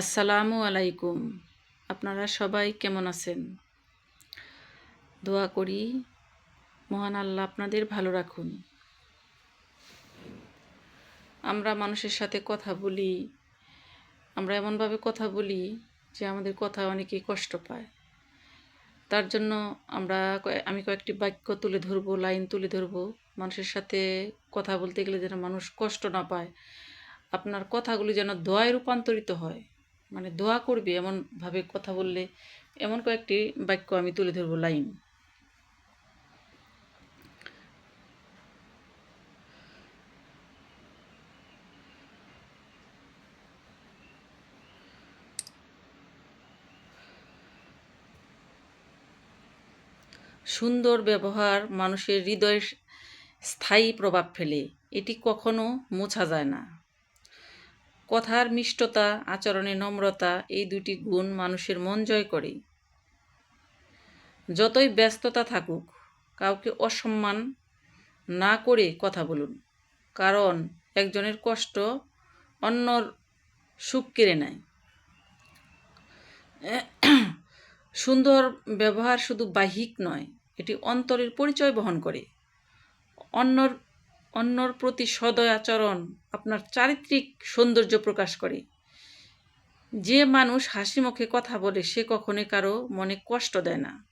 আসসালামু আলাইকুম। আপনারা সবাই কেমন আছেন? দোয়া করি, মহান আল্লাহ আপনাদের ভালো রাখুন। আমরা মানুষের সাথে কথা বলি, আমরা এমনভাবে কথা বলি যে আমাদের কথা অনেকেই কষ্ট পায়। তার জন্য আমরা আমি কয়েকটি বাক্য তুলে ধরবো, লাইন তুলে ধরবো। মানুষের সাথে কথা বলতে গেলে যেন মানুষ কষ্ট না পায়, আপনার কথাগুলি যেন দোয়ায় রূপান্তরিত হয়। মানে দোয়া করবে এমনভাবে কথা বললে, এমন কয়েকটি বাক্য আমি তুলে ধরবো লাইন। সুন্দর ব্যবহার মানুষের হৃদয়ে স্থায়ী প্রভাব ফেলে, এটি কখনো মোছা যায় না। কথার মিষ্টতা, আচরণে নম্রতা, এই দুটি গুণ মানুষের মন জয় করে। যতই ব্যস্ততা থাকুক, কাউকে অসম্মান না করে কথা বলুন, কারণ একজনের কষ্ট অন্যর সুখ কেড়ে নেয়। সুন্দর ব্যবহার শুধু বাহ্যিক নয়, এটি অন্তরের পরিচয় বহন করে। অন্যর অন্যর প্রতি সদয় আচরণ আপনার চারিত্রিক সৌন্দর্য প্রকাশ করে। যে মানুষ হাসি মুখে কথা বলে, সে কখনোই কারও মনে কষ্ট দেয় না।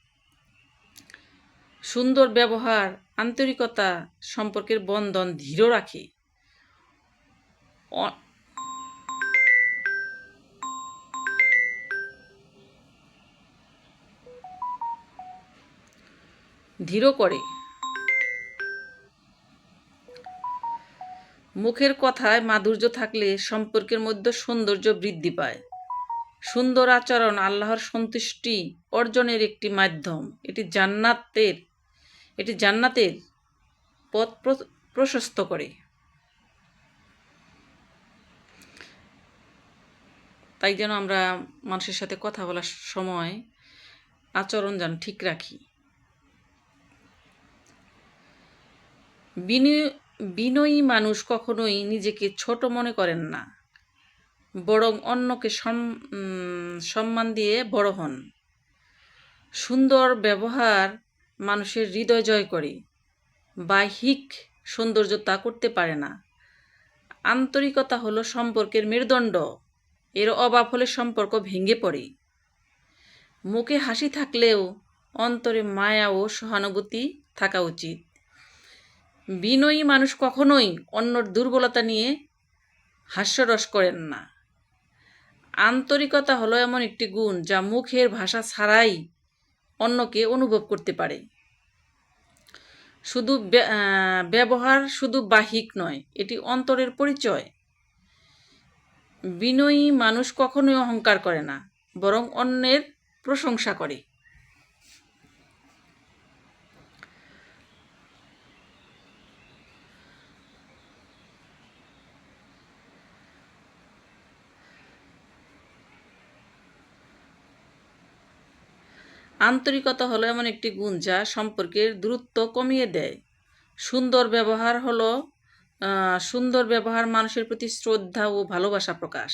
সুন্দর ব্যবহার, আন্তরিকতা সম্পর্কের বন্ধন দৃঢ় রাখে। দৃঢ় করে। মুখের কথায় মাধুর্য থাকলে সম্পর্কের মধ্যে সৌন্দর্য বৃদ্ধি পায়। সুন্দর আচরণ আল্লাহর সন্তুষ্টি অর্জনের একটি মাধ্যম। এটি জান্নাতের এটি জান্নাতের পথ প্র- প্রশস্ত করে। তাই যেন আমরা মানুষের সাথে কথা বলার সময় আচরণ যেন ঠিক রাখি। বিনয়ী মানুষ কখনোই নিজেকে ছোট মনে করেন না, বরং অন্যকে সম- সম্মান দিয়ে বড় হন। সুন্দর ব্যবহার মানুষের হৃদয় জয় করে, বাহ্যিক সৌন্দর্য তা করতে পারে না। আন্তরিকতা হলো সম্পর্কের মেরুদণ্ড, এর অভাব হলে সম্পর্ক ভেঙে পড়ে। মুখে হাসি থাকলেও অন্তরে মায়া ও সহানুভূতি থাকা উচিত। বিনয়ী মানুষ কখনোই অন্যর দুর্বলতা নিয়ে হাস্যরস করেন না। আন্তরিকতা হলো এমন একটি গুণ যা মুখের ভাষা ছাড়াই অন্যকে অনুভব করতে পারে। শুধু ব্য- ব্যবহার শুধু বাহিক নয়, এটি অন্তরের পরিচয়। বিনয়ী মানুষ কখনোই অহংকার করে না, বরং অন্যের প্রশংসা করে। আন্তরিকতা হলো এমন একটি গুণ যা সম্পর্কের দূরত্ব কমিয়ে দেয়। সুন্দর ব্যবহার হলো সুন্দর ব্যবহার মানুষের প্রতি শ্রদ্ধা ও ভালোবাসা প্রকাশ।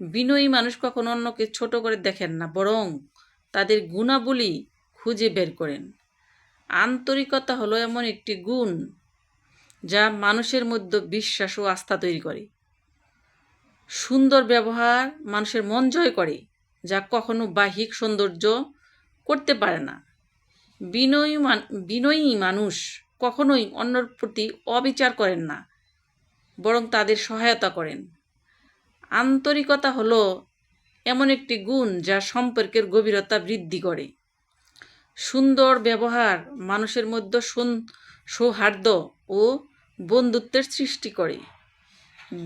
বিনয়ী মানুষ কখনো অন্যকে ছোট করে দেখেন না, বরং তাদের গুণাবলী খুঁজে বের করেন। আন্তরিকতা হলো এমন একটি গুণ যা মানুষের মধ্যে বিশ্বাস ও আস্থা তৈরি করে। সুন্দর ব্যবহার মানুষের মন জয় করে, যা কখনো বাহ্যিক সৌন্দর্য করতে পারে না। বিনয়ী বিনয়ী মানুষ কখনোই অন্যর প্রতি অবিচার করেন না, বরং তাদের সহায়তা করেন। আন্তরিকতা হলো এমন একটি গুণ যা সম্পর্কের গভীরতা বৃদ্ধি করে। সুন্দর ব্যবহার মানুষের মধ্যে সৌহার্দ্য ও বন্ধুত্বের সৃষ্টি করে।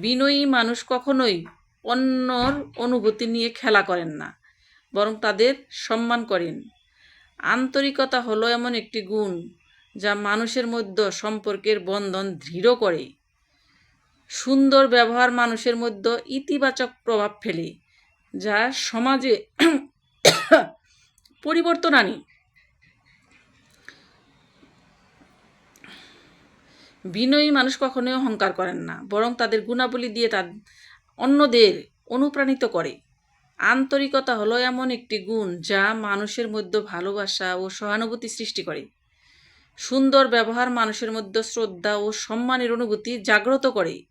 বিনয়ী মানুষ কখনোই অন্যর অনুভূতি নিয়ে খেলা করেন না। বরং তাদের সম্মান করেন। আন্তরিকতা হলো এমন একটি গুণ যা মানুষের মধ্যে সম্পর্কের বন্ধন দৃঢ় করে। সুন্দর ব্যবহার মানুষের মধ্যে ইতিবাচক প্রভাব ফেলে, যা সমাজে পরিবর্তন আনে। বিনয়ী মানুষ কখনোই অহংকার করেন না, বরং তাদের গুণাবলী দিয়ে তার অন্যদের অনুপ্রাণিত করে। আন্তরিকতা হলো এমন একটি গুণ যা মানুষের মধ্যে ভালোবাসা ও সহানুভূতি সৃষ্টি করে। সুন্দর ব্যবহার মানুষের মধ্যে শ্রদ্ধা ও সম্মানের অনুভূতি জাগ্রত করে।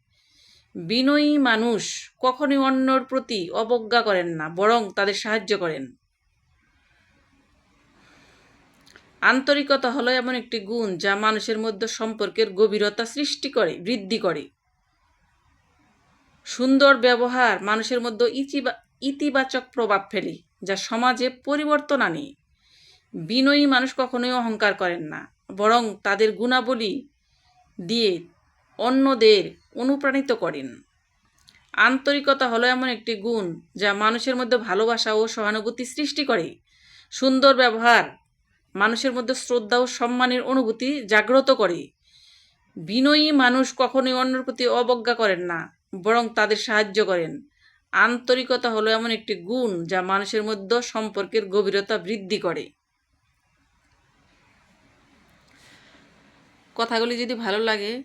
বিনয়ী মানুষ কখনোই অন্যর প্রতি অবজ্ঞা করেন না, বরং তাদের সাহায্য করেন। আন্তরিকতা হলো এমন একটি গুণ যা মানুষের মধ্যে সম্পর্কের গভীরতা সৃষ্টি করে, বৃদ্ধি করে। সুন্দর ব্যবহার মানুষের মধ্যে ইতিবাচক প্রভাব ফেলে, যা সমাজে পরিবর্তন আনে। বিনয়ী মানুষ কখনোই অহংকার করেন না, বরং তাদের গুণাবলী দিয়ে অন্যদের অনুপ্রাণিত করেন। আন্তরিকতা হলো এমন একটি গুণ, যা মানুষের মধ্যে ভালোবাসা ও সহানুভূতি সৃষ্টি করে। সুন্দর ব্যবহার মানুষের মধ্যে শ্রদ্ধা ও সম্মানের অনুভূতি জাগ্রত করে। বিনয়ী মানুষ কখনোই অন্যের প্রতি অবজ্ঞা করেন না, বরং তাদের সাহায্য করেন। আন্তরিকতা হলো এমন একটি গুণ যা মানুষের মধ্যে সম্পর্কের গভীরতা বৃদ্ধি করে। কথাগুলি যদি ভালো লাগে,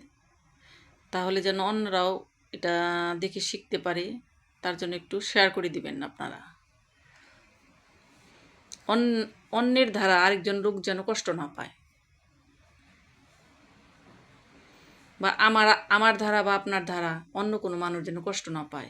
তাহলে যেন অন্যরাও এটা দেখে শিখতে পারে, তার জন্য একটু শেয়ার করে দিবেন আপনারা। অন- অন্যের ধারা আরেকজন লোক যেন কষ্ট না পায়। বা আমার আমার ধারা বা আপনার ধারা অন্য কোনো মানুষ যেন কষ্ট না পায়।